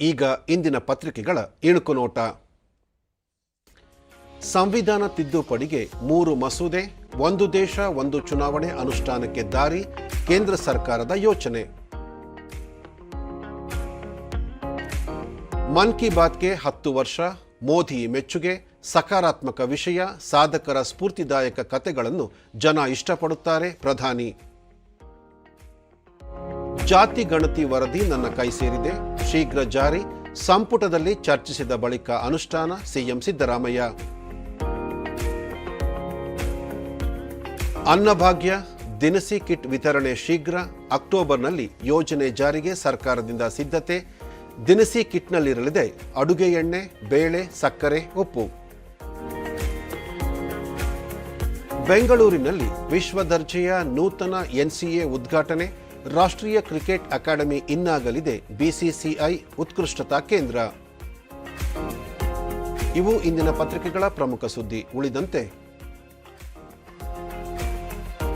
ಈಗ ಇಂದಿನ ಪತ್ರಿಕೆಗಳ ಇಣುಕು ನೋಟ. ಸಂವಿಧಾನ ತಿದ್ದುಪಡಿಗೆ ಮೂರು ಮಸೂದೆ, ಒಂದು ದೇಶ, ಒಂದು ಚುನಾವಣೆ ಅನುಷ್ಠಾನಕ್ಕೆ ದಾರಿ, ಕೇಂದ್ರ ಸರ್ಕಾರದ ಯೋಚನೆ. ಮನ್ ಕಿ ಬಾತ್ಗೆ ಹತ್ತು ವರ್ಷ, ಮೋದಿ ಮೆಚ್ಚುಗೆ, ಸಕಾರಾತ್ಮಕ ವಿಷಯ, ಸಾಧಕರ ಸ್ಫೂರ್ತಿದಾಯಕ ಕತೆಗಳನ್ನು ಜನ ಇಷ್ಟಪಡುತ್ತಾರೆ ಪ್ರಧಾನಿ. ಜಾತಿ ಗಣತಿ ವರದಿ ನನ್ನ ಕೈ ಸೇರಿದೆ. ಶೀಘ್ರ ಜಾರಿ. ಸಂಪುಟದಲ್ಲಿ ಚರ್ಚಿಸಿದ ಬಳಿಕ ಅನುಷ್ಠಾನ, ಸಿಎಂ ಸಿದ್ದರಾಮಯ್ಯ. ಅನ್ನಭಾಗ್ಯ, ದಿನಸಿ ಕಿಟ್ ವಿತರಣೆ ಶೀಘ್ರ. ಅಕ್ಟೋಬರ್ನಲ್ಲಿ ಯೋಜನೆ ಜಾರಿಗೆ ಸರ್ಕಾರದಿಂದ ಸಿದ್ಧತೆ. ದಿನಸಿ ಕಿಟ್ನಲ್ಲಿರಲಿದೆ ಅಡುಗೆ ಎಣ್ಣೆ, ಬೇಳೆ, ಸಕ್ಕರೆ, ಉಪ್ಪು. ಬೆಂಗಳೂರಿನಲ್ಲಿ ವಿಶ್ವ ದರ್ಜೆಯ ನೂತನ ಎನ್ಸಿಎ ಉದ್ಘಾಟನೆ. ರಾಷ್ಟ್ರೀಯ ಕ್ರಿಕೆಟ್ ಅಕಾಡೆಮಿ ಇನ್ನಾಗಲಿದೆ ಬಿಸಿಸಿಐ ಉತ್ಕೃಷ್ಟತಾ ಕೇಂದ್ರ. ಇವು ಇಂದಿನ ಪತ್ರಿಕೆಗಳ ಪ್ರಮುಖ ಸುದ್ದಿ. ಉಳಿದಂತೆ,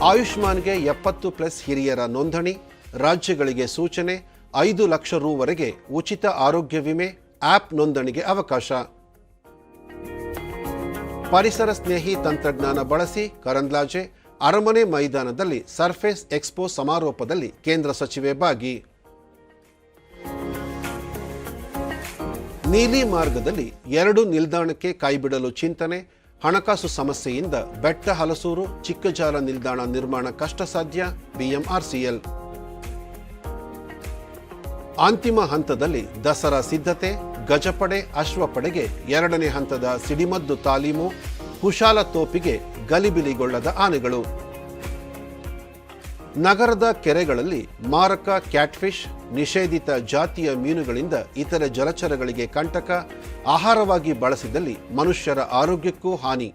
ಆಯುಷ್ಮಾನ್ಗೆ ಎಪ್ಪತ್ತು ಪ್ಲಸ್ ಹಿರಿಯರ ನೋಂದಣಿ, ರಾಜ್ಯಗಳಿಗೆ ಸೂಚನೆ, ಐದು ಲಕ್ಷ ರೂವರೆಗೆ ಉಚಿತ ಆರೋಗ್ಯ ವಿಮೆ ಆಪ್ ನೋಂದಣಿಗೆ ಅವಕಾಶ. ಪರಿಸರ ಸ್ನೇಹಿ ತಂತ್ರಜ್ಞಾನ ಬಳಸಿ ಕರಂದ್ಲಾಜೆ ಅರಮನೆ ಮೈದಾನದಲ್ಲಿ ಸರ್ಫೇಸ್ ಎಕ್ಸ್ಪೋ ಸಮಾರೋಪದಲ್ಲಿ ಕೇಂದ್ರ ಸಚಿವೆ ಭಾಗಿ. ನೀಲಿ ಮಾರ್ಗದಲ್ಲಿ ಎರಡು ನಿಲ್ದಾಣಕ್ಕೆ ಕೈಬಿಡಲು ಚಿಂತನೆ, ಹಣಕಾಸು ಸಮಸ್ಯೆಯಿಂದ ಬೆಟ್ಟ ಹಲಸೂರು, ಚಿಕ್ಕಜಾಲ ನಿಲ್ದಾಣ ನಿರ್ಮಾಣ ಕಷ್ಟ ಸಾಧ್ಯ ಬಿಎಂಆರ್ಸಿಎಲ್. ಅಂತಿಮ ಹಂತದಲ್ಲಿ ದಸರಾ ಸಿದ್ಧತೆ, ಗಜಪಡೆ, ಅಶ್ವಪಡೆಗೆ ಎರಡನೇ ಹಂತದ ಸಿಡಿಮದ್ದು ತಾಲೀಮು ಕುಶಾಲ ತೋಪಿಗೆ ಗಲಿಬಿಲಿಗೊಳ್ಳದ ಆನೆಗಳು. ನಗರದ ಕೆರೆಗಳಲ್ಲಿ ಮಾರಕ ಕ್ಯಾಟ್ಫಿಶ್, ನಿಷೇಧಿತ ಜಾತಿಯ ಮೀನುಗಳಿಂದ ಇತರೆ ಜಲಚರಗಳಿಗೆ ಕಂಟಕ ಆಹಾರವಾಗಿ ಬಳಸಿದಲ್ಲಿ ಮನುಷ್ಯರ ಆರೋಗ್ಯಕ್ಕೂ ಹಾನಿ.